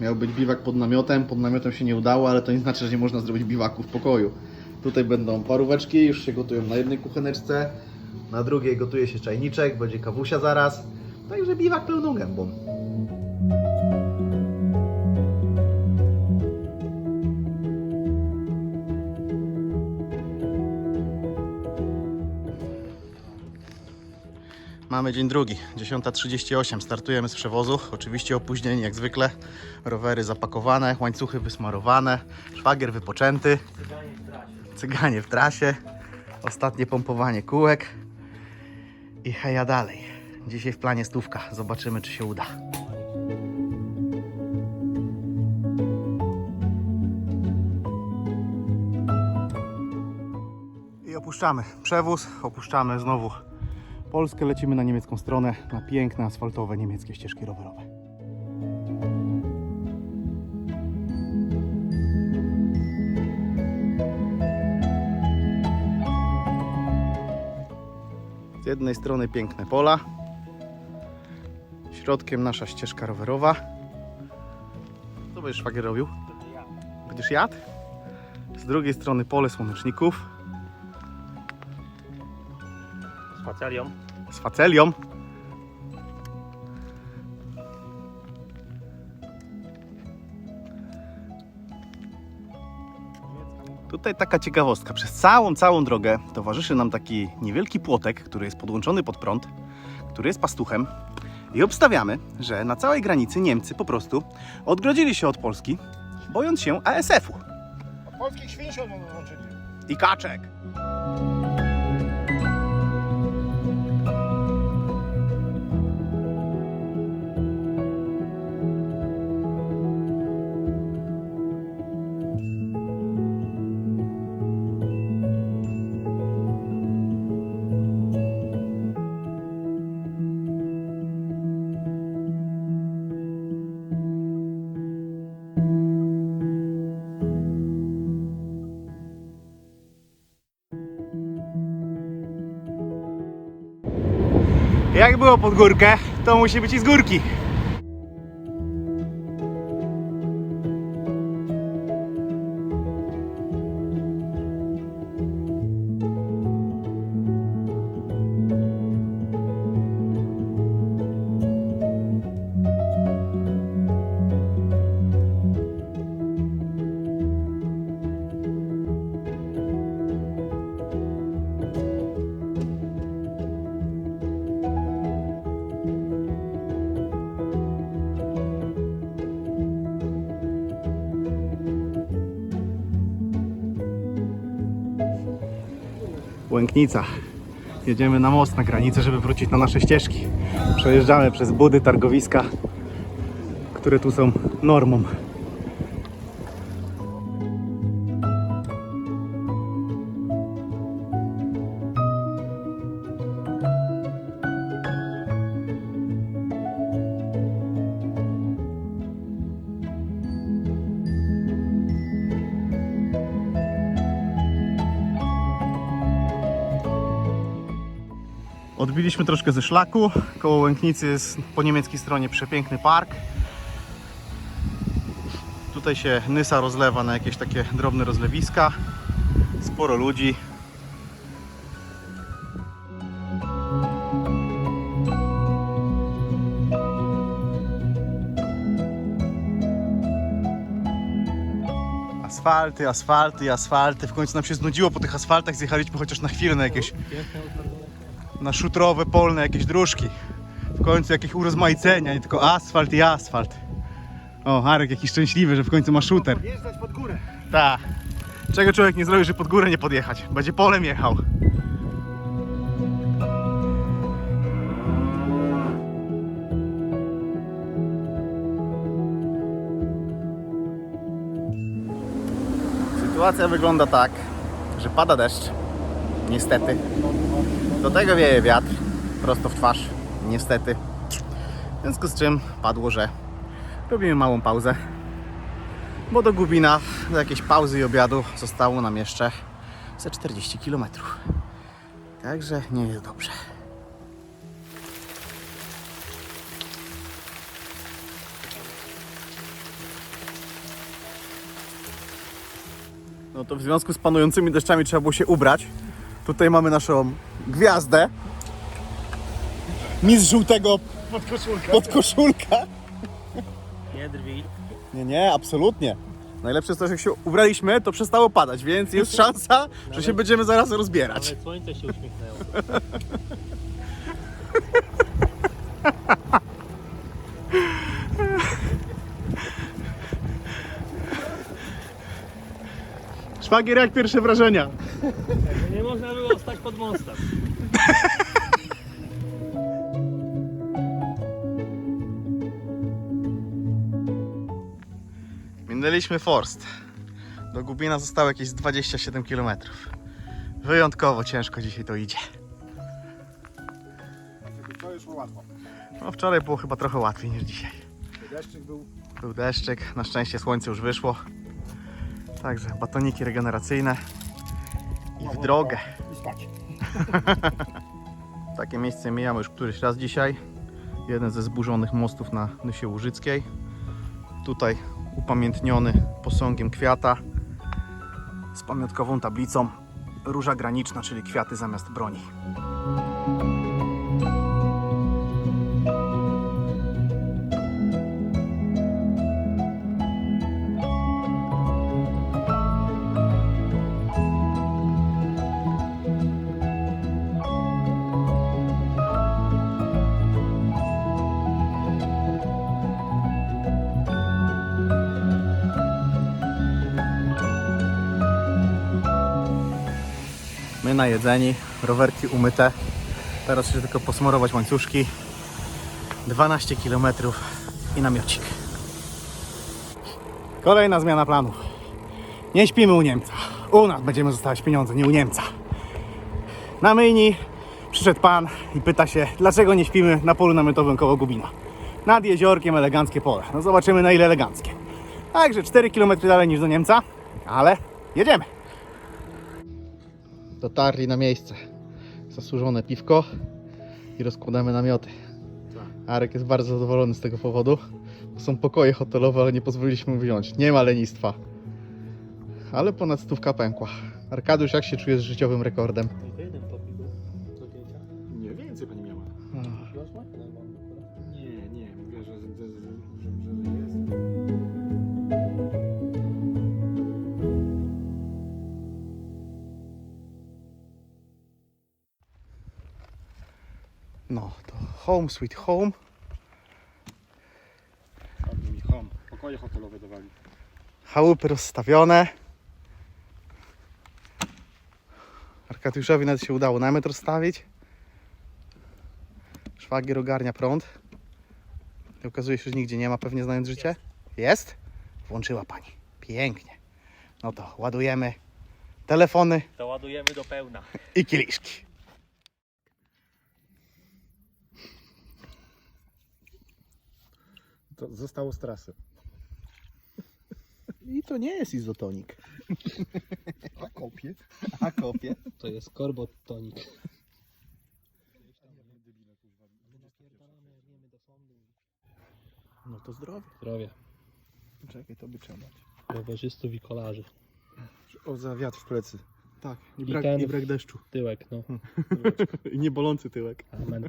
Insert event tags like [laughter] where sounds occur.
Miał być biwak pod namiotem, pod namiotem się nie udało, ale to nie znaczy, że nie można zrobić biwaku w pokoju. Tutaj będą paróweczki, już się gotują na jednej kucheneczce, na drugiej gotuje się czajniczek, będzie kawusia zaraz. Także biwak pełną gębą. Mamy dzień drugi, 10.38, startujemy z przewozu, oczywiście opóźnieni jak zwykle, rowery zapakowane, łańcuchy wysmarowane, szwagier wypoczęty, cyganie w trasie, ostatnie pompowanie kółek. I heja dalej. Dzisiaj w planie stówka, zobaczymy czy się uda. I opuszczamy przewóz, opuszczamy znowu Polskę, lecimy na niemiecką stronę, na piękne asfaltowe niemieckie ścieżki rowerowe. Z jednej strony piękne pola, środkiem nasza ścieżka rowerowa. Co będziesz szwagier robił? Będziesz jadł? Z drugiej strony pole słoneczników facelią. z facelią. Tutaj taka ciekawostka. Przez całą, całą drogę towarzyszy nam taki niewielki płotek, który jest podłączony pod prąd, który jest pastuchem. I obstawiamy, że na całej granicy Niemcy po prostu odgrodzili się od Polski, bojąc się ASF-u Polskich świń się odłączyli. i kaczek. Jak było pod górkę, to musi być i z górki. Łęknica. Jedziemy na most na granicę, żeby wrócić na nasze ścieżki. Przejeżdżamy przez budy, targowiska, które tu są normą. Odbiliśmy troszkę ze szlaku. Koło Łęknicy jest po niemieckiej stronie przepiękny park. Tutaj się Nysa rozlewa na jakieś takie drobne rozlewiska. Sporo ludzi. Asfalty, asfalty, asfalty. W końcu nam się znudziło po tych asfaltach. Zjechaliśmy chociaż na chwilę na jakieś na szutrowe, polne jakieś dróżki. W końcu jakieś urozmaicenia, nie tylko asfalt i asfalt. O, Arek jaki szczęśliwy, że w końcu ma shooter. Podjeżdżać pod górę. Tak. Czego człowiek nie zrobi, że pod górę nie podjechać? Będzie polem jechał. Sytuacja wygląda tak, że pada deszcz. Niestety. Do tego wieje wiatr prosto w twarz, niestety. W związku z czym padło, że robimy małą pauzę, bo do Gubina, do jakiejś pauzy i obiadu zostało nam jeszcze ze 40 km. Także nie jest dobrze. No to w związku z panującymi deszczami trzeba było się ubrać. Tutaj mamy naszą gwiazdę. Mistrz żółtego Pod koszulkę. podkoszulka. Nie drwi. Nie, nie, absolutnie. Najlepsze jest to, że jak się ubraliśmy, to przestało padać, więc jest szansa, że się będziemy zaraz rozbierać. Nawet słońce się uśmiechnęło. Szwagier, jak pierwsze wrażenia? [laughs] Nie można było stać pod mostem. Minęliśmy Forst. Do Gubina zostało jakieś 27 km. Wyjątkowo ciężko dzisiaj to idzie. To już łatwo. No wczoraj było chyba trochę łatwiej niż dzisiaj. Deszczyk był. Był deszczyk, na szczęście słońce już wyszło. Także batoniki regeneracyjne i w drogę. I spać. [laughs] Takie miejsce mijamy już któryś raz dzisiaj. Jeden ze zburzonych mostów na Nysie Łużyckiej. Tutaj upamiętniony posągiem kwiata z pamiątkową tablicą Róża graniczna, czyli kwiaty zamiast broni. Najedzeni, rowerki umyte. Teraz jeszcze tylko posmarować łańcuszki. 12 km i namiocik. Kolejna zmiana planów. Nie śpimy u Niemca. U nas będziemy zostawiać pieniądze, nie u Niemca. Na myjni przyszedł pan i pyta się, dlaczego nie śpimy na polu namiotowym koło Gubina. Nad jeziorkiem eleganckie pole. No zobaczymy na ile eleganckie. Także 4 km dalej niż do Niemca, ale jedziemy. Dotarli na miejsce. Zasłużone piwko i rozkładamy namioty. Arek jest bardzo zadowolony z tego powodu. Są pokoje hotelowe, ale nie pozwoliliśmy mu wziąć. Nie ma lenistwa. Ale ponad stówka pękła. Arkadiusz, jak się czujesz z życiowym rekordem? Tylko jeden popił do zdjęcia. Nie, więcej pani miała. Nie, nie, mówiła, że, że, że, że, No, to home sweet home. Ładnie mi hom. Pokoje hotelowe dawali. Chałupy rozstawione. Arkadiuszowi nawet się udało namiot rozstawić. Szwagier ogarnia prąd. I okazuje się, że nigdzie nie ma, pewnie znając życie. Jest? Włączyła pani. Pięknie. No to ładujemy telefony To ładujemy do pełna. i kieliszki. To zostało z trasy. I to nie jest izotonik. A kopie? A kopie. To jest korbot tonik. No to zdrowie. Zdrowie. Czekaj, to by trzeba. Rowerzystów i kolarzy. O, za wiatr w plecy. Tak, i I brak, ten- i brak deszczu. Tyłek, no. [laughs] I niebolący tyłek. Amen.